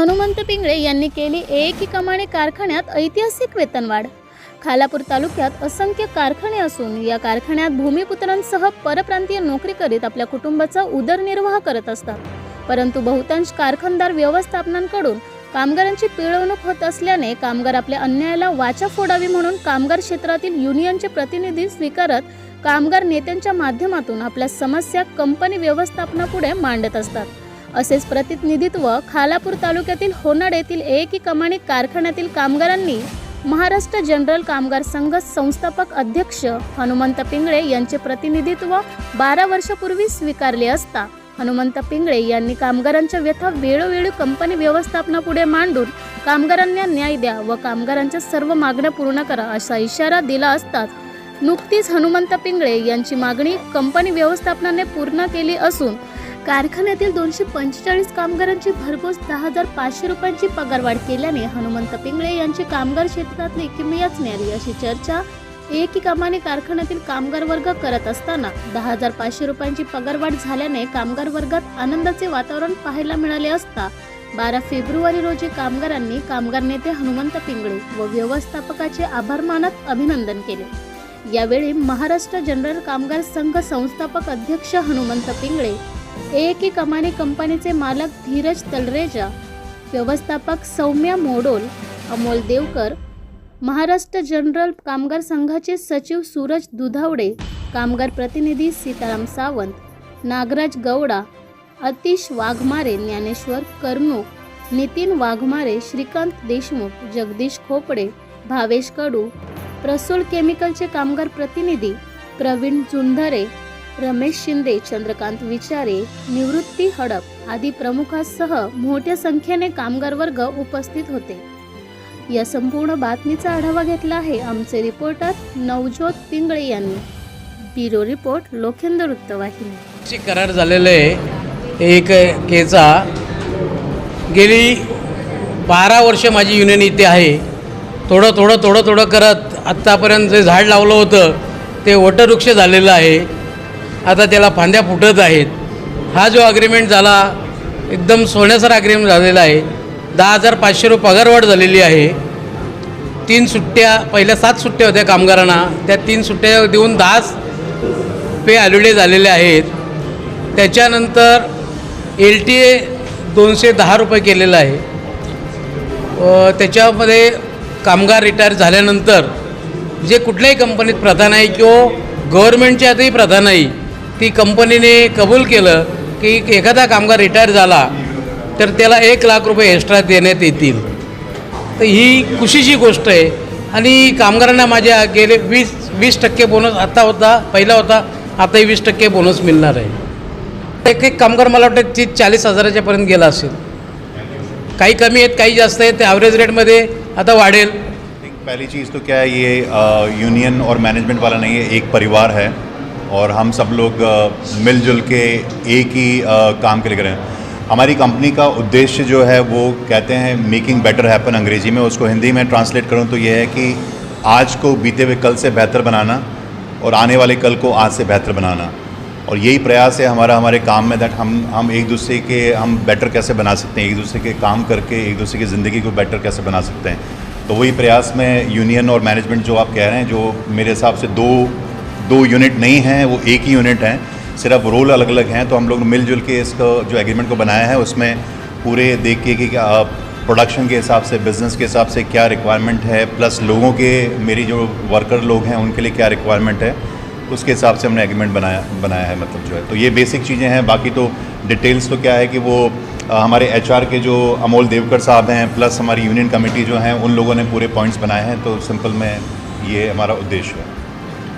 हनुमंत पिंगळे यांनी केली एकी कारखान्यात ऐतिहासिक वेतनवाढ. खालापूर तालुक्यात असंख्य कारखाने असून या कारखान्यात भूमिपुत्रांसह परप्रांतीय नोकरी करीत आपल्या कुटुंबाचा उदरनिर्वाह करत असतात. परंतु बहुतांश कारखानदार व्यवस्थापनांकडून कामगारांची पिळवणूक होत असल्याने कामगार आपल्या अन्यायाला वाचा फोडावी म्हणून कामगार क्षेत्रातील युनियनचे प्रतिनिधी स्वीकारत कामगार नेत्यांच्या माध्यमातून आपल्या समस्या कंपनी व्यवस्थापनापुढे मांडत असतात. असेच प्रतिनिधित्व खालापूर तालुक्यातील होनड येथील एकी कमानी कारखान्यातील कामगारांनी महाराष्ट्र जनरल कामगार संघ संस्थापक अध्यक्ष हनुमंत पिंगळे यांचे प्रतिनिधित्व बारा वर्षापूर्वी स्वीकारले असता हनुमंत पिंगळे यांनी कामगारांच्या व्यथा वेळोवेळी कंपनी व्यवस्थापनापुढे मांडून कामगारांना न्याय द्या व कामगारांच्या सर्व मागण्या पूर्ण करा असा इशारा दिला असताच नुकतीच हनुमंत पिंगळे यांची मागणी कंपनी व्यवस्थापनाने पूर्ण केली असून कारखान्यातील दोनशे पंचेचाळीस कामगारांची भरघोस दहा हजार पाचशे रुपयांची पगारवाढ केल्याने हनुमंत पिंगळे यांची कामगार क्षेत्रातली किमयाच न्यारी अशी चर्चा एकीकामाने कारखान्यातील कामगार वर्ग करत असताना दहा हजार पाचशे रुपयांची पगारवाढ झाल्याने कामगार वर्गात आनंदाचे वातावरण पाहायला मिळाले असता बारा फेब्रुवारी रोजी कामगारांनी कामगार नेते हनुमंत पिंगळे व व्यवस्थापकाचे आभार मानत अभिनंदन केले. यावेळी महाराष्ट्र जनरल कामगार संघ संस्थापक अध्यक्ष हनुमंत पिंगळे एके कमानी कंपनीचे मालक धीरज तलरेजा व्यवस्थापक सौम्या मोडोल अमोल देवकर महाराष्ट्र जनरल कामगार संघाचे सचिव सूरज दुधावडे कामगार प्रतिनिधी सीताराम सावंत नागराज गौडा अतिश वाघमारे ज्ञानेश्वर कर्णूक नितीन वाघमारे श्रीकांत देशमुख जगदीश खोपडे भावेश कडू प्रसूल केमिकलचे कामगार प्रतिनिधी प्रवीण जुंधरे रमेश शिंदे चंद्रकांत विचारे निवृत्ती हडप आदी प्रमुखांसह मोठ्या संख्येने कामगार वर्ग उपस्थित होते. या संपूर्ण बातमीचा आढावा घेतला आहे आमचे रिपोर्टर नवज्योत पिंगळे यांनी. ब्युरो रिपोर्ट लोखेंद्र वृत्तवाहिनी. करार झालेलं आहे एक केचा गेली बारा वर्ष माझी युनियन इथे आहे. थोडं थोडं थोडं थोडं करत आत्तापर्यंत जे झाड लावलं होतं ते वटवृक्ष झालेलं आहे. आता त्याला फांद्या फुटत आहेत. हा जो अग्रीमेंट झाला एकदम सोन्यासारखा अग्रीमेंट झालेला आहे. दहा हजार पाचशे रुपये पगारवाढ झालेली आहे. तीन सुट्ट्या पहिल्या सात सुट्ट्या होत्या कामगारांना. त्या तीन सुट्ट्या देऊन दहाच पे हॉलिडे झालेले आहेत. त्याच्यानंतर एल टी ए दोनशे दहा रुपये केलेलं आहे. त्याच्यामध्ये कामगार रिटायर झाल्यानंतर जे कुठल्याही कंपनीत प्रधान आहे किंवा गव्हर्मेंटच्या आतही प्रधान आहे ती कंपनीने कबूल केलं की एखादा कामगार रिटायर झाला तर त्याला एक लाख रुपये एक्स्ट्रा देण्यात येतील. तर ही खुशीची गोष्ट आहे. आणि कामगारांना माझ्या गेले वीस वीस टक्के बोनस आत्ता होता पहिला होता आताही वीस टक्के बोनस मिळणार आहे. एक एक कामगार मला वाटतं तीस चाळीस हजाराच्यापर्यंत गेला असेल. काही कमी आहेत काही जास्त आहेत ते ॲव्हरेज रेटमध्ये आता वाढेल. पहली चीज़ तो क्या है ये युनियन यूनियन और मैनेजमेंट वाला नहीं है एक परिवार है। और हम सब लोग मिलजुल के एक ही काम के लिए करें। हमारी कंपनी का उद्देश्य जो है, वो कहते हैं, मेकिंग बेटर हैपन अंग्रेज़ी में। उसको हिंदी में ट्रांसलेट करूँ तो ये है कि आज को बीते हुए कल से बेहतर बनाना और आने वाले कल को आज से बेहतर बनाना। और यही प्रयास है हमारा, हमारे काम में दैट हम हम एक दूसरे के, हम बेटर कैसे बना सकते हैं? एक दूसरे के काम करके, एक दूसरे की ज़िंदगी को बेटर कैसे बना सकते हैं? तो वही प्रयास में यूनियन और मैनेजमेंट जो आप कह रहे हैं, जो मेरे हिसाब से दो दो यूनिट नहीं हैं वो एक ही यूनिट हैं सिर्फ़ रोल अलग अलग हैं तो हम लोग मिलजुल के इसको जो एग्रीमेंट को बनाया है उसमें पूरे देख के कि प्रोडक्शन के हिसाब से बिज़नेस के हिसाब से क्या रिक्वायरमेंट है प्लस लोगों के मेरी जो वर्कर लोग हैं उनके लिए क्या रिक्वायरमेंट है उसके हिसाब से हमने एग्रीमेंट बनाया बनाया है मतलब जो है। तो ये बेसिक चीज़ें हैं बाकी तो डिटेल्स तो क्या है कि वो अ, हमारे एचआर के जो अमोल देवकर साहब हैं प्लस हमारी यूनियन कमेटी जो हैं उन लोगों ने पूरे पॉइंट्स बनाए हैं तो सिंपल में ये हमारा उद्देश्य है।